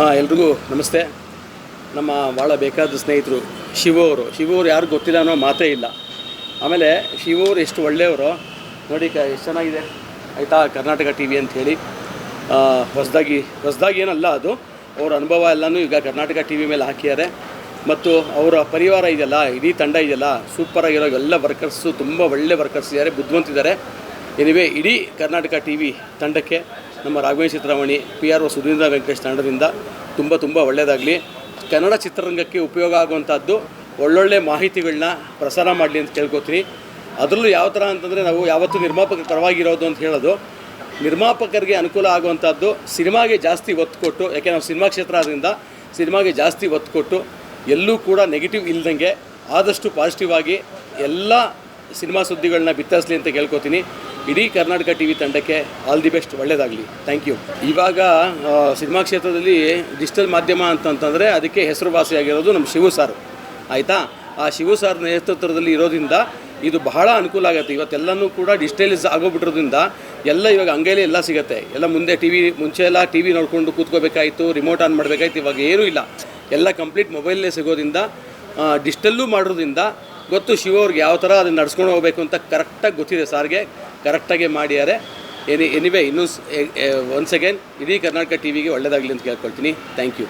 ಎಲ್ರಿಗೂ ನಮಸ್ತೆ. ನಮ್ಮ ಭಾಳ ಬೇಕಾದ ಸ್ನೇಹಿತರು ಶಿವು ಅವರು. ಶಿವು ಅವರು ಯಾರು ಗೊತ್ತಿಲ್ಲ ಅನ್ನೋ ಮಾತೇ ಇಲ್ಲ. ಆಮೇಲೆ ಶಿವು ಅವರು ಎಷ್ಟು ಒಳ್ಳೆಯವರು. ನೋಡಿ ಕ, ಎಷ್ಟು ಚೆನ್ನಾಗಿದೆ. ಆಯಿತಾ, ಕರ್ನಾಟಕ ಟಿ ವಿ ಅಂಥೇಳಿ ಹೊಸದಾಗಿ ಹೊಸದಾಗಿ ಏನಲ್ಲ ಅದು. ಅವರ ಅನುಭವ ಎಲ್ಲನೂ ಈಗ ಕರ್ನಾಟಕ ಟಿ ವಿ ಮೇಲೆ ಹಾಕಿದ್ದಾರೆ. ಮತ್ತು ಅವರ ಪರಿವಾರ ಇದೆಯಲ್ಲ, ಇಡೀ ತಂಡ ಇದೆಯಲ್ಲ ಸೂಪರಾಗಿರೋ ಎಲ್ಲ ವರ್ಕರ್ಸು ತುಂಬ ಒಳ್ಳೆ ವರ್ಕರ್ಸ್ ಇದ್ದಾರೆ, ಬುದ್ಧಿವಂತಿದ್ದಾರೆ. ಎನಿವೆ ಇಡೀ ಕರ್ನಾಟಕ ಟಿ ವಿ ತಂಡಕ್ಕೆ ನಮ್ಮ Raghavendra Chitramani P R O Sudhindra Venkatesh ತಂಡದಿಂದ ತುಂಬ ತುಂಬ ಒಳ್ಳೆಯದಾಗಲಿ. ಕನ್ನಡ ಚಿತ್ರರಂಗಕ್ಕೆ ಉಪಯೋಗ ಆಗುವಂಥದ್ದು ಒಳ್ಳೊಳ್ಳೆ ಮಾಹಿತಿಗಳನ್ನ ಪ್ರಸಾರ ಮಾಡಲಿ ಅಂತ ಕೇಳ್ಕೊತೀನಿ. ಅದರಲ್ಲೂ ಯಾವ ಥರ ಅಂತಂದರೆ ನಾವು ಯಾವತ್ತೂ ನಿರ್ಮಾಪಕರ ಪರವಾಗಿರೋದು ಅಂತ ಹೇಳೋದು. ನಿರ್ಮಾಪಕರಿಗೆ ಅನುಕೂಲ ಆಗುವಂಥದ್ದು ಸಿನಿಮಾಗೆ ಜಾಸ್ತಿ ಒತ್ತು ಕೊಟ್ಟು, ಯಾಕೆ ನಾವು ಸಿನಿಮಾ ಕ್ಷೇತ್ರ ಆದ್ದರಿಂದ ಸಿನಿಮಾಗೆ ಜಾಸ್ತಿ ಒತ್ತು ಕೊಟ್ಟು ಎಲ್ಲೂ ಕೂಡ ನೆಗೆಟಿವ್ ಇಲ್ದಂಗೆ ಆದಷ್ಟು ಪಾಸಿಟಿವ್ ಆಗಿ ಎಲ್ಲ ಸಿನಿಮಾ ಸುದ್ದಿಗಳನ್ನ ಬಿತ್ತರಿಸಲಿ ಅಂತ ಕೇಳ್ಕೊತೀನಿ. ಇಡೀ ಕರ್ನಾಟಕ ಟಿ ವಿ ತಂಡಕ್ಕೆ ಆಲ್ ದಿ ಬೆಸ್ಟ್ ಒಳ್ಳೆಯದಾಗಲಿ ಥ್ಯಾಂಕ್ ಯು ಇವಾಗ ಸಿನಿಮಾ ಕ್ಷೇತ್ರದಲ್ಲಿ ಡಿಜಿಟಲ್ ಮಾಧ್ಯಮ ಅಂತಂತಂದರೆ ಅದಕ್ಕೆ ಹೆಸರುವಾಸಿಯಾಗಿರೋದು ನಮ್ಮ ಶಿವು ಸಾರು. ಆಯಿತಾ? ಆ ಶಿವು ಸಾರ್ ನೇತೃತ್ವದಲ್ಲಿ ಇರೋದ್ರಿಂದ ಇದು ಬಹಳ ಅನುಕೂಲ ಆಗುತ್ತೆ. ಇವತ್ತೆಲ್ಲನೂ ಕೂಡ ಡಿಜಿಟಲೈಸ್ ಆಗೋಗ್ಬಿಟ್ಟಿರೋದ್ರಿಂದ ಎಲ್ಲ ಇವಾಗ ಹಂಗೇಲೆ ಎಲ್ಲ ಸಿಗುತ್ತೆ. ಎಲ್ಲ ಮುಂದೆ ಟಿ ವಿ, ಮುಂಚೆ ಎಲ್ಲ ಟಿ ವಿ ನೋಡಿಕೊಂಡು ಕೂತ್ಕೋಬೇಕಾಯಿತು ರಿಮೋಟ್ ಆನ್ ಮಾಡಬೇಕಾಯ್ತು, ಇವಾಗ ಏನೂ ಇಲ್ಲ. ಎಲ್ಲ ಕಂಪ್ಲೀಟ್ ಮೊಬೈಲಲ್ಲೇ ಸಿಗೋದ್ರಿಂದ ಡಿಜಿಟಲ್ಲೂ ಮಾಡೋದ್ರಿಂದ ಗೊತ್ತು ಶಿವ ಅವ್ರಿಗೆ ಯಾವ ಥರ ಅದನ್ನು ನಡ್ಸ್ಕೊಂಡು ಹೋಗಬೇಕು ಅಂತ ಕರೆಕ್ಟಾಗಿ ಗೊತ್ತಿದೆ ಸಾರ್ಗೆ. ಕರೆಕ್ಟಾಗಿ ಮಾಡಿದ್ದಾರೆ. ಎನಿ ಎನಿವೆ ಇನ್ನೂ ಒನ್ಸ್ ಅಗೇನ್ ಇಡೀ ಕರ್ನಾಟಕ ಟಿ ವಿಗೆ ಒಳ್ಳೆಯದಾಗಲಿ ಅಂತ ಕೇಳ್ಕೊಳ್ತೀನಿ. Thank you